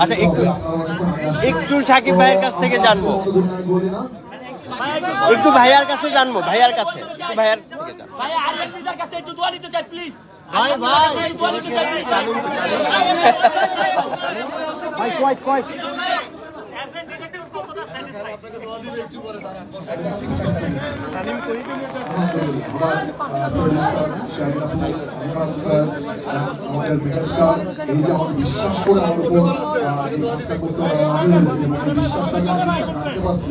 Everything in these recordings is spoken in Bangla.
আচ্ছা, একটু-। একটু সাকিব ভাইয়ের কাছ থেকে জানব একটু ভাইয়ার কাছে জানব ভাইয়ার কাছে ভাইয়ার থেকে জানব। কাছে একটু দোয়া নিতে চাই প্লিজ ভাই, ভাই। বিশ্বাস করে আমার উপর এই কাজটা করতে এই বিশ্বাসটাকে আমি রাখতে পারছি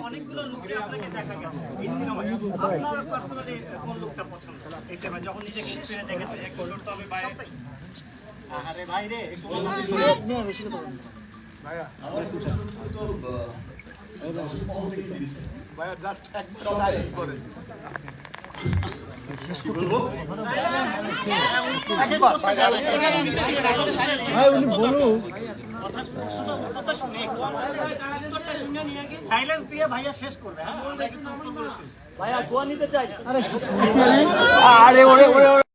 অনেকগুলো আপনাকে দেখা গেছে এই সিনেমায় আপনার পার্সোনালি কোন লোকটা পছন্দ এই সিনেমায় যখন নিজেকে স্ক্রিনে দেখেছে এক বছর তো আমি বাইরে আরে ভাই সাইলেন্স দিয়ে ভাইয়া শেষ করবে হ্যাঁ। ভাইয়া দোয়া নিতে চাই। আরে ওরে ওরে